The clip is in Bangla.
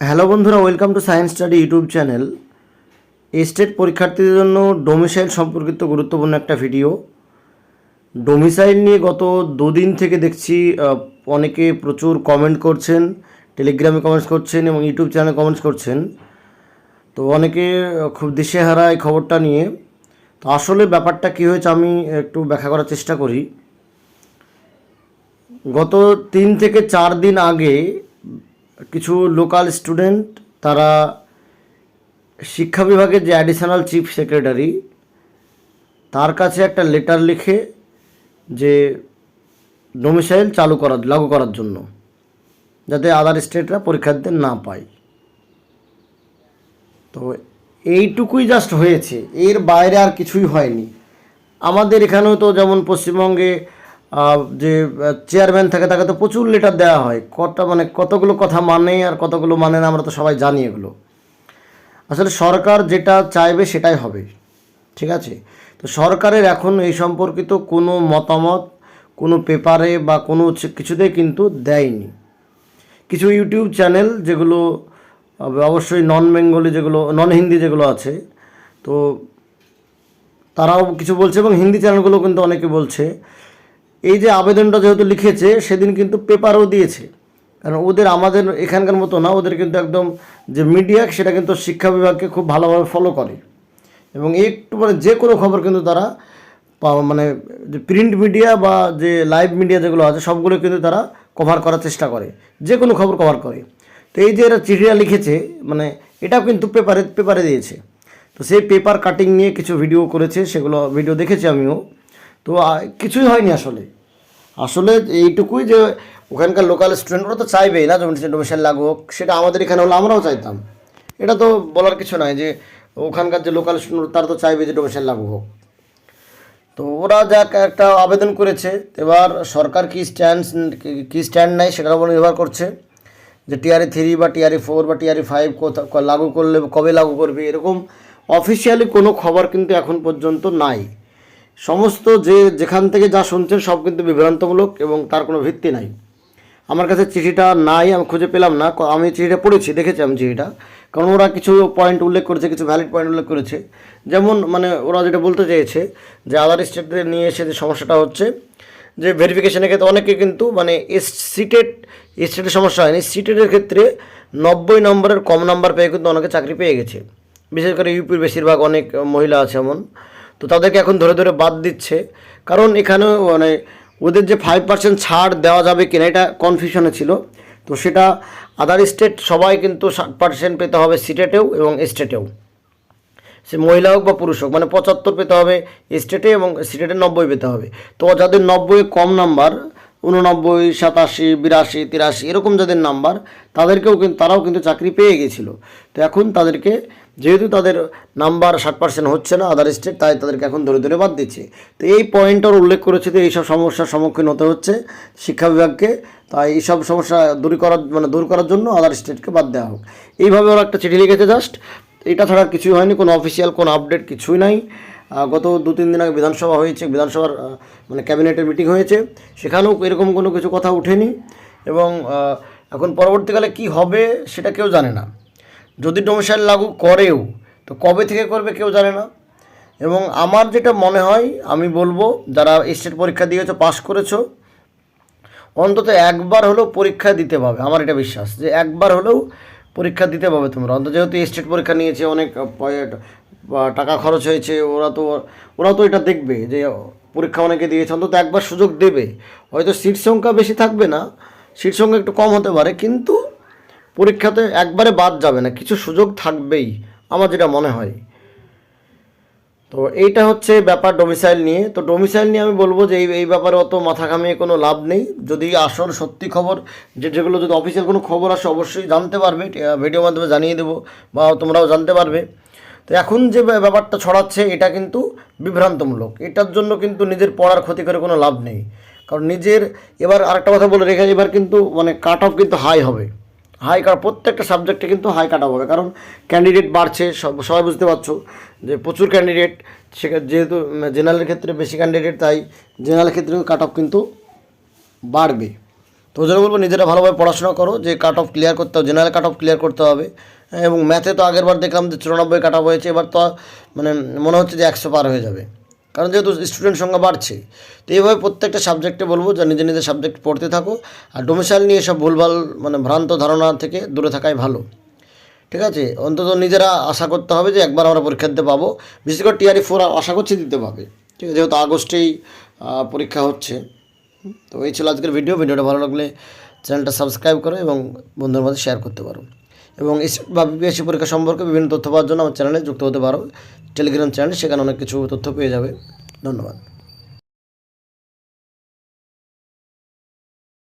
হ্যালো বন্ধুরা welcome to science study YouTube channel state পরীক্ষার্থীদের জন্য ডোমিসাইল সম্পর্কিত গুরুত্বপূর্ণ একটা ভিডিও ডোমিসাইল নিয়ে গত দুদিন থেকে দেখছি অনেকে প্রচুর কমেন্ট করছেন টেলিগ্রামে কমেন্টস করছেন এবং ইউটিউব চ্যানেলে কমেন্টস করছেন। তো অনেকে খুব দিশেহারা এই খবরটা নিয়ে। তো আসলে ব্যাপারটা কী হয়েছে আমি একটু ব্যাখ্যা করার চেষ্টা করি। গত তিন থেকে চার দিন আগে কিছু লোকাল স্টুডেন্ট তারা শিক্ষা বিভাগের যে অ্যাডিশনাল চিফ সেক্রেটারি তার কাছে একটা লেটার লিখে যে ডোমিসাইল চালু করার, লাগু করার জন্য, যাতে আদার স্টেটরা পরীক্ষা দিতে না পায়। তো এইটুকুই জাস্ট হয়েছে, এর বাইরে আর কিছুই হয়নি। আমাদের এখানেও তো যেমন পশ্চিমবঙ্গে যে চেয়ারম্যান থাকে, তাকে তো প্রচুর লেটার দেওয়া হয়। কটা মানে কতগুলো কথা মানে আর কতগুলো মানে না, আমরা তো সবাই জানি এগুলো। আসলে সরকার যেটা চাইবে সেটাই হবে, ঠিক আছে? তো সরকারের এখন এই সম্পর্কিত কোনো মতামত, কোনো পেপারে বা কোনো কিছুতে কিন্তু দেয়নি। কিছু ইউটিউব চ্যানেল যেগুলো অবশ্যই নন বেঙ্গলি যেগুলো নন হিন্দি যেগুলো আছে, তো তারাও কিছু বলছে এবং হিন্দি চ্যানেলগুলো কিন্তু অনেকে বলছে। এই যে আবেদনটা যেহেতু লিখেছে, সেদিন কিন্তু পেপারও দিয়েছে। কারণ ওদের আমাদের এখানকার মতো না, ওদের কিন্তু একদম যে মিডিয়া সেটা কিন্তু শিক্ষা বিভাগকে খুব ভালোভাবে ফলো করে। এবং একটু মানে যে কোনো খবর কিন্তু তারা মানে যে প্রিন্ট মিডিয়া বা যে লাইভ মিডিয়া যেগুলো আছে, সবগুলো কিন্তু তারা কভার করার চেষ্টা করে। যে কোনো খবর কভার করে। তো এই যে এরা চিঠিটা লিখেছে মানে এটাও কিন্তু পেপারে পেপারে দিয়েছে। তো সেই পেপার কাটিং নিয়ে কিছু ভিডিও করেছে, সেগুলো ভিডিও দেখেছি আমিও। তো কিছুই হয়নি আসলে। আসলে এইটুকুই যে ওখানকার লোকাল স্টুডেন্টরা তো চাইবেই না যেমন ডোমিসাইল লাগু হোক সেটা আমাদের এখানে হলে আমরাও চাইতাম। এটা তো বলার কিছু নয় যে ওখানকার যে লোকাল স্টুডেন্ট তারা তো চাইবে যে ডোমিসাইল লাগু হোক তো ওরা যা একটা আবেদন করেছে। এবার সরকার কী স্ট্যান্ড কী স্ট্যান্ড নেয় সেটার উপর নির্ভর করছে। যে টিআরই থ্রি বা টিআরই ফোর বা টিআরই ফাইভ লাগু করলে, কবে লাগু করবে, এরকম অফিসিয়ালি কোনো খবর কিন্তু এখন পর্যন্ত নাই। সমস্ত যে যেখান থেকে যা শুনছেন সব কিন্তু বিভ্রান্তমূলক এবং তার কোনো ভিত্তি নাই। আমার কাছে চিঠিটা নাই, আমি খুঁজে পেলাম না। আমি চিঠিটা পড়েছি, দেখেছি আমি চিঠিটা। কারণ ওরা কিছু পয়েন্ট উল্লেখ করেছে, কিছু ভ্যালিড পয়েন্ট উল্লেখ করেছে। যেমন মানে ওরা যেটা বলতে চেয়েছে যে আদার স্টেটদের নিয়ে এসে যে সমস্যাটা হচ্ছে, যে ভেরিফিকেশনের ক্ষেত্রে অনেকে কিন্তু মানে সিটেড স্টেটের সমস্যা হয়নি। সিটেডের ক্ষেত্রে নব্বই নম্বরের কম নাম্বার পেয়ে কিন্তু অনেকে চাকরি পেয়ে গেছে। বিশেষ করে ইউপির বেশিরভাগ অনেক মহিলা আছে এমন। তো তাদেরকে এখন ধরে ধরে বাদ দিচ্ছে। কারণ এখানে মানে ওদের যে ফাইভ পার্সেন্ট ছাড় দেওয়া যাবে কিনা এটা কনফিউশনে ছিল। তো সেটা আদার স্টেট সবাই কিন্তু ষাট পার্সেন্ট পেতে হবে সিটেটেও এবং স্টেটেও সে মহিলা হোক বা পুরুষ হোক মানে পঁচাত্তর পেতে হবে স্টেটে এবং সিটেটে নব্বই পেতে হবে। তো যাদের নব্বই কম নাম্বার উননব্বই সাতাশি, বিরাশি, তিরাশি এরকম যাদের নাম্বার তাদেরকেও কিন্তু, তারাও কিন্তু চাকরি পেয়ে গেছিল। তো এখন তাদেরকে যেহেতু তাদের নাম্বার ষাট পার্সেন্ট হচ্ছে না আদার স্টেট তাই তাদেরকে এখন ধরে ধরে বাদ দিচ্ছে। তো এই পয়েন্টটার উল্লেখ করেছে যে এইসব সমস্যার সম্মুখীন হতে হচ্ছে শিক্ষা বিভাগকে। তাই এইসব সমস্যা দূর করার মানে দূর করার জন্য আদার স্টেটকে বাদ দেওয়া হোক। এইভাবে ওরা একটা চিঠি লিখেছে জাস্ট এটা ছাড়া কিছুই হয়নি, কোনো অফিসিয়াল কোনো আপডেট কিছুই নাই। গত দু তিন দিন আগে বিধানসভা হয়েছে, বিধানসভার মানে ক্যাবিনেটের মিটিং হয়েছে। সেখানেও এরকম কোনো কিছু কথা ওঠেনি এবং এখন পরবর্তীকালে কি হবে সেটা কেউ জানে না। যদি ডোমিসাইল লাগু করেও, তো কবে থেকে করবে কেউ জানে না। এবং আমার যেটা মনে হয়, আমি বলব, যারা স্টেট পরীক্ষা দিয়েছ পাশ করেছ, অন্তত একবার হলেও পরীক্ষা দিতে পাবে আমার এটা বিশ্বাস যে একবার হলেও পরীক্ষা দিতে পাবে তোমরা। অন্তত যেহেতু স্টেট পরীক্ষা নিয়েছে, অনেক টাকা খরচ হয়েছে, ওরা তো ওরা তো এটা দেখবে যে, পরীক্ষা অনেকে দিয়েছে, অন্তত একবার সুযোগ দেবে। হয়তো সিট সংখ্যা বেশি থাকবে না সিট সংখ্যা একটু কম হতে পারে, কিন্তু পরীক্ষাতে একবারে বাদ যাবে না, কিছু সুযোগ থাকবেই, আমার যেটা মনে হয়। তো এইটা হচ্ছে ব্যাপার ডোমিসাইল নিয়ে। তো ডোমিসাইল নিয়ে আমি বলব যে এই এই ব্যাপারে অত মাথা ঘামিয়ে কোনো লাভ নেই। যদি আসল সত্যি খবর, যে, যেগুলো যদি অফিসিয়াল কোনো খবর আসে, অবশ্যই জানতে পারবে। ভিডিওর মাধ্যমে জানিয়ে দেবো বা তোমরাও জানতে পারবে। তো এখন যে ব্যাপারটা ছড়াচ্ছে, এটা কিন্তু বিভ্রান্তমূলক। এটার জন্য কিন্তু নিজের পড়ার ক্ষতি করে কোনো লাভ নেই। কারণ নিজের, এবার আরেকটা কথা বলে রেখে, এবার কিন্তু মানে কাট অফ কিন্তু হাই হবে। হাই কাট প্রত্যেকটা সাবজেক্টে কিন্তু হাই কাট হবে কারণ ক্যান্ডিডেট বাড়ছে, সব সবাই বুঝতে পারছ যে প্রচুর ক্যান্ডিডেট সেখানে যেহেতু জেনারেলের ক্ষেত্রে বেশি ক্যান্ডিডেট তাই জেনারেলের ক্ষেত্রে কাট অফ কিন্তু বাড়বে। তো ওই জন্য বলব নিজেরা ভালোভাবে পড়াশোনা করো, যে কাট অফ ক্লিয়ার করতে হবে জেনারেল কাট অফ ক্লিয়ার করতে হবে। এবং ম্যাথে তো আগের বার দেখলাম যে চুরানব্বই কাট অফ হয়েছে, এবার তো মানে মনে হচ্ছে যে একশো পার হয়ে যাবে। কারণ যেহেতু স্টুডেন্ট সংখ্যা বাড়ছে, তো এইভাবে প্রত্যেকটা সাবজেক্টে বলব যে নিজের নিজের সাবজেক্ট পড়তে থাকো। আর ডোমিসাইল নিয়ে সব ভুলভাল মানে ভ্রান্ত ধারণা থেকে দূরে থাকাই ভালো। ঠিক আছে? অন্তত নিজেরা আশা করতে হবে যে একবার আমরা পরীক্ষা দিতে পাবো। বিশেষ করে টিআরই ফোর আশা করছি দিতে পাবে। ঠিক আছে? যেহেতু আগস্টেই পরীক্ষা হচ্ছে। তো এই ছিল আজকের ভিডিও ভিডিওটা ভালো লাগলে চ্যানেলটা সাবস্ক্রাইব করো এবং বন্ধুর মধ্যে শেয়ার করতে পারো। এবং এস বা বিপিএসসি পরীক্ষা সম্পর্কে বিভিন্ন তথ্য পাওয়ার জন্য আমার চ্যানেলে যুক্ত হতে পারো। টেলিগ্রাম চ্যানেল সেখানে অনেক কিছু তথ্য পেয়ে যাবে। ধন্যবাদ।